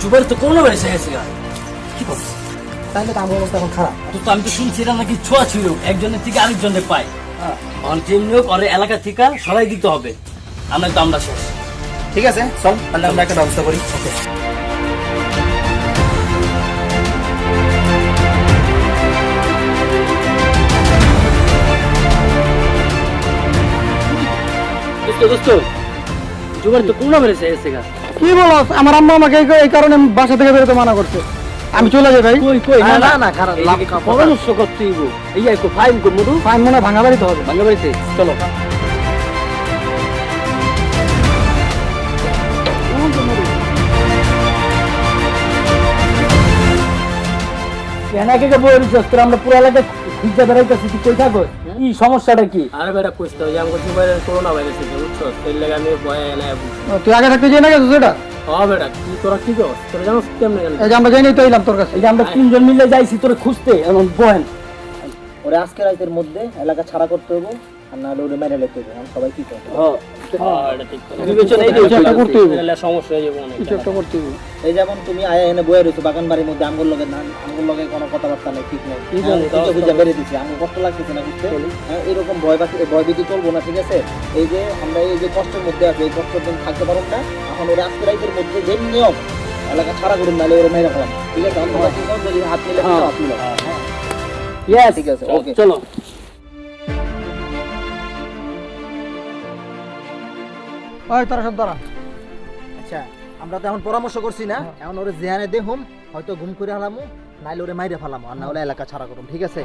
জুবাইর তো কোনো বেড়ে গেছে গা। কি করছিস তাহলে তো আমার অবস্থা এখন খারাপ। তো আমি তো শুনছি এটা নাকি ছোঁয়া ছিল একজনের থেকে আরেকজনের পায়। অন যেমনিও করে এলাকা থেকে সরাই দিতে হবে। আমরা তো আমরা শেষ ঠিক আছে চল তাহলে আমরা একটা ব্যবস্থা করি। ওকে। দোস্ত দোস্ত জুবাইর তো কোনো বেড়ে গেছে গা। কি বলো? আমার আম্মা আমাকে এই- কারণে বাসা থেকে বেরোতে মানা করছে। আমি চলে যাই ভাই। কই কই? না না, না খারাপ, লাভ করতে এই ফাইন কর মধু। ফাইন মনে হয় ভাঙা বাড়িতে হবে। ভাঙা বাড়িতে? চলো। কেন কে বই রিচার্জ করে আমরা পুরো এলাকায় খুঁজতে বেড়াইতেছি তুই কই থাকো এই সমস্যাটা কি? আরে বেটা কইতে যে আমাকে জুবাইরের করোনা ভাইরাস আছে বুঝছ? সেই লাগে আমি ভয় বুঝছি তুই আগে থাকতে জানা গেছিস সেটা হ্যাঁ বেটা কি তোরা কি কর তোরা জানো কেমনে জানো এই যে আমরা জানি তো এলাম তোর কাছে। এই যে আমরা তিনজন মিলে যাইছি তোরে খুঁজতে এমন বহেন। ওরে আজকে রাতের মধ্যে এলাকা ছাড়া করতে হবে আর না হলে ওরে মেরে লেতে হবে সবাই কি করব? এই হয়ে যেমন তুমি আয়া এনে বয়ে রয়েছো বাগান বাড়ির মধ্যে আঙ্গুর লগে না আঙ্গুর লগে কোনো কথাবার্তা নেই ঠিক নেই। ঠিক হ্যাঁ, দিচ্ছি কষ্ট লাগতেছে না বুঝতে? হ্যাঁ, এরকম ভয় বাকি ভয় ভীতি চলবো না ঠিক আছে? এই যে আমরা এই যে কষ্টের মধ্যে আছি এই কষ্টের দিন থাকতে পারব না। এখন ওরা আজকে রাইতের মধ্যে যে নিয়ম এলাকা ছাড়া করুন নাহলে ওরা মেরে ফেলাম। ঠিক আছে? হাত মিলে হ্যাঁ। হাত মিলে ইয়েস ঠিক আছে, okay. চলো। ওই তারা সব দাঁড়া। আচ্ছা আমরা তো এখন পরামর্শ করছি না। এখন ওরে জেহানে দেহুম হয়তো ঘুম করে হালামু নাইলে ওরে মাইরে ফেলামু আর না হলে এলাকা ছাড়া করুম ঠিক আছে?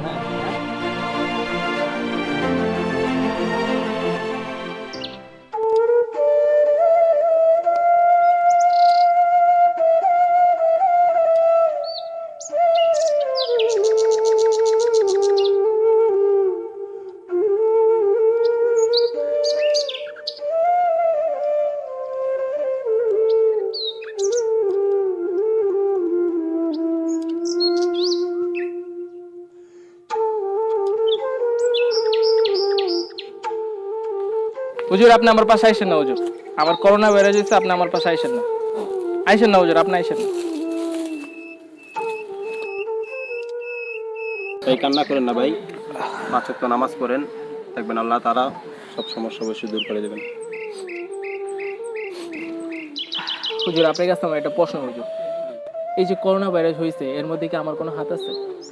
হুজুর আপনি আমার পাশে আইসেন না হুজুর। আমার করোনা বেড়ে যাচ্ছে আপনি আমার পাশে আইসেন না। আইসেন না হুজুর আপনি আইসেন না। ভাই কান্না করেন না ভাই। পাঁচ ওয়াক্ত নামাজ পড়েন দেখবেন আল্লাহ তারা সব সমস্যা অবশ্যই দূর করে দেবেন। হুজুর আপনার কাছে আমার একটা প্রশ্ন হুজুর। এই যে করোনা ভাইরাস হয়েছে এর মধ্যে কি আমার কোনো হাত আছে?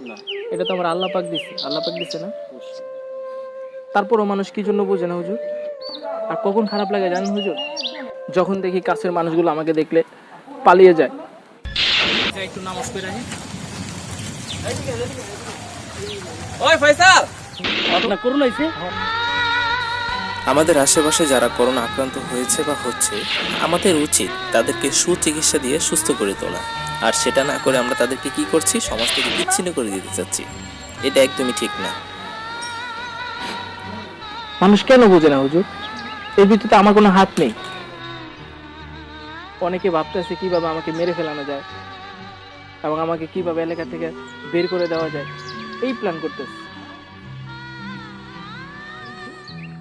না। এটা তো আমার আল্লাহ পাক দিচ্ছে আল্লাহ পাক দিচ্ছে না? তারপরও মানুষ কি জন্য বোঝে না হুজুর? আর কখন খারাপ লাগে জানেন হুজুর? যখন দেখি কাছের মানুষগুলো আমাকে দেখলে পালিয়ে যায়। একটু নামাজ পড়ে ওই ফয়সাল! আপনার করোনা হয়েছে? আমাদের আশেপাশে যারা করোনা আক্রান্ত হয়েছে বা হচ্ছে আমাদের উচিত তাদেরকে সুচিকিৎসা দিয়ে সুস্থ করে তোলা। আর সেটা না করে আমরা তাদেরকে কি করছি? সমাজ থেকে বিচ্ছিন্ন করে দিতে চাচ্ছি। এটা একদমই ঠিক না। মানুষ কেন বোঝে না হুজুর? এর ভিতরে আমার কোনো হাত নেই। অনেকে ভাবতেছে কীভাবে আমাকে মেরে ফেলানো যায় এবং আমাকে কীভাবে এলাকা থেকে বের করে দেওয়া যায়। এই প্ল্যান করতেছে।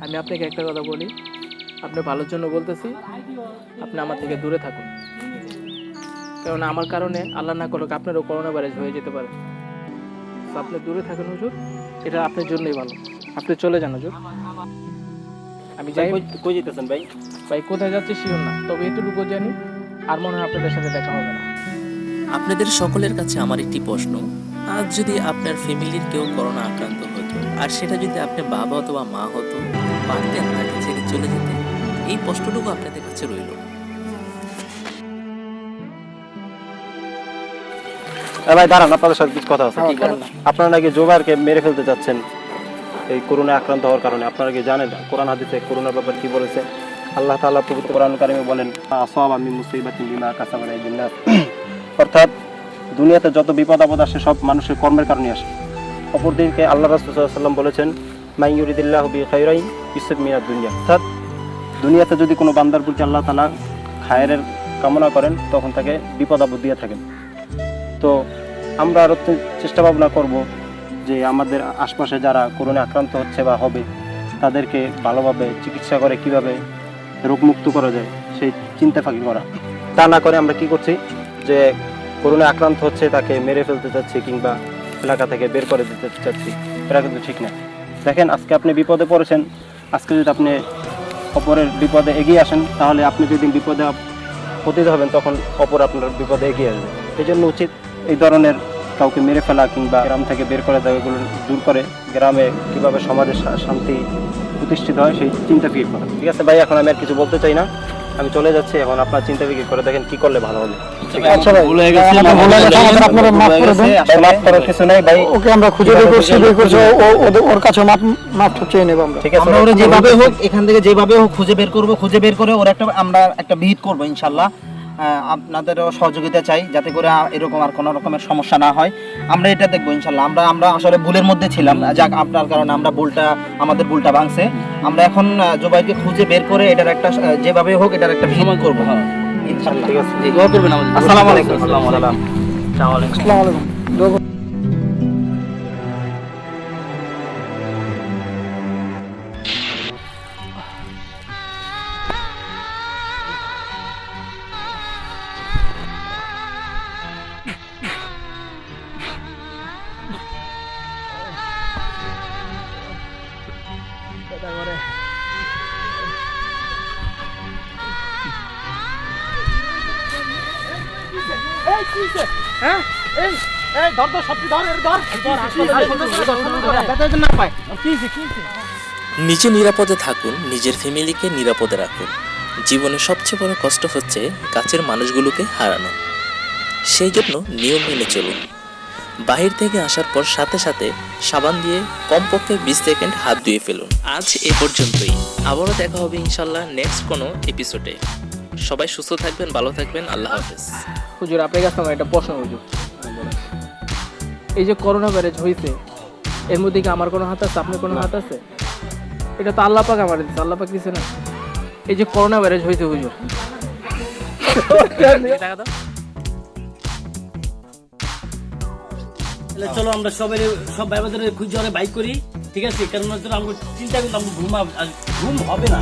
আমি আপনাকে একটা কথা বলি। আপনি ভালোর জন্য বলতেছি, আপনি আমার থেকে দূরে থাকুন। কারণ আমার কারণে আল্লাহ না করুক আপনারও করোনা ভাইরাস হয়ে যেতে পারে। আপনি দূরে থাকুন হুজুর, এটা আপনার জন্যই ভালো। আপনি চলে যান হুজুর। আমি যাই। কই যেতেছেন ভাই? ভাই কোথায় যাচ্ছে শিওর না তবে এতটুকু জানি আর মনে হয় আপনাদের সাথে দেখা হবে না। আপনাদের সকলের কাছে আমার একটি প্রশ্ন। আজ যদি আপনার ফ্যামিলির কেউ করোনা আক্রান্ত হতো আর সেটা যদি আপনার বাবা অথবা মা হতো পারতেন তাকে ছেড়ে চলে যেতে এই প্রশ্নটুকু আপনাদের কাছে রইল। ভাই দাঁড়ান আপনাদের সাথে কিছু কথা আছে আপনারা নাকি জোবারকে মেরে ফেলতে চাচ্ছেন? এই করোনা আক্রান্ত হওয়ার কারণে। আপনারা কি জানেন কোরআন হাদিসে করোনার ব্যাপারে কি বলেছে? আল্লাহ তাআলা পবিত্র কোরআন কারিমে বলেন আসওয়াব আমি মুসিবাতিন বিমা অর্থাৎ দুনিয়াতে যত বিপদ আপদ আসে, সব মানুষের কর্মের কারণে আসে। অপরদিকে আল্লাহ রাসূল সাল্লাল্লাহু আলাইহি সাল্লাম বলেছেন মাই ইউরিদিল্লাহু বি খাইরাই ইসব মিনাদ দুনিয়া। অর্থাৎ দুনিয়াতে যদি কোনো বান্দার প্রতি আল্লাহ তাআলা খায়ের কামনা করেন, তখন তাকে বিপদ আপদ দিয়ে থাকেন। তো আমরা আরও চেষ্টা ভাবনা করব যে আমাদের আশপাশে যারা করোনা আক্রান্ত হচ্ছে বা হবে, তাদেরকে ভালোভাবে চিকিৎসা করে কীভাবে রোগমুক্ত করা যায়, সেই চিন্তা ফাঁকি করা। তা না করে আমরা কি করছি যে করোনা আক্রান্ত হচ্ছে, তাকে মেরে ফেলতে চাচ্ছি কিংবা এলাকা থেকে বের করে দিতে চাচ্ছি, এটা কিন্তু ঠিক না। দেখেন, আজকে আপনি বিপদে পড়েছেন, আজকে যদি আপনি অপরের বিপদে এগিয়ে আসেন, তাহলে আপনি যেদিন বিপদে পতিত হবেন, তখন অপর আপনার বিপদে এগিয়ে আসবে। এই জন্য উচিত এই ধরনের কাউকে মেরে ফেলা কিংবা গ্রাম থেকে বের করে দেওয়া এগুলো দূর করে গ্রামে কীভাবে সমাজে শা- শান্তি প্রতিষ্ঠিত হয় সেই চিন্তা ফিকির করা। ঠিক আছে ভাই এখন আমি আর কিছু বলতে চাই না। আমি চলে যাচ্ছি এখন আপনার চিন্তা ফিকির করে দেখেন কি করলে ভালো হবে। আচ্ছা ভাই ভুল গেছে, আমাদের ভুল গেছে, আমাদের আপনারা মাফ করে দেন। মাফ করার কিছু নাই ভাই। ওকে আমরা খুঁজে বের করছি বের করছি ও- ও- ওদের- ওর কাছে মাপ মাপ চেয়ে নেব আমরা। ঠিক আছে আমরা ওরা যেভাবে হোক এখান থেকে যেভাবে হোক খুঁজে বের করব খুঁজে বের করে ওরা একটা আমরা একটা ভিট করব ইনশাল্লাহ। আপনাদেরও সহযোগিতা চাই যাতে করে এরকম আর কোনো রকমের সমস্যা না হয়। আমরা এটা দেখব ইনশাল্লাহ। আমরা আমরা আসলে ভুলের মধ্যে ছিলাম। যাক আপনার কারণে আমরা ভুলটা আমাদের ভুলটা ভাঙছে। আমরা এখন জুবাইকে খুঁজে বের করে এটার একটা যেভাবে হোক এটার একটা ভিট করব। ইনশাল্লাহ। ঠিক আছে। দোয়া করবেন আসসালামু আলাইকুম। আসসালামু আলাইকুম। নিজে নিরাপদে থাকুন, নিজের ফ্যামিলিকে নিরাপদে রাখুন। জীবনে সবচেয়ে বড় কষ্ট হচ্ছে কাছের মানুষগুলোকে হারানো। সেই জন্য নিয়ম মেনে চলুন। বাহির থেকে আসার পর সাথে সাথে সাবান দিয়ে কমপক্ষে বিশ সেকেন্ড হাত ধুয়ে ফেলুন। আজ এ পর্যন্তই। আবারও দেখা হবে ইনশাল্লাহ নেক্সট কোনো এপিসোডে সবাই সুস্থ থাকবেন ভালো থাকবেন আল্লাহ হাফেজ। হুজুর আপনার কাছে আমার একটা প্রশ্ন হুজুর। এই যে করোনা ভাইরাস হয়েছে এর মধ্যে কি আমার কোনো হাত আছে আপনার কোনো হাত আছে? এটা তো আল্লাহ পাক আমার দিচ্ছে আল্লাহ পাক দিচ্ছে না। এই যে করোনা ভাইরাস হয়েছে হুজুর। চলো আমরা সবাই সব ভাই বোনদের খুঁজে বাইক করি ঠিক আছে? কারণ আমরা চিন্তা করলাম ঘুম আর ঘুম হবে না।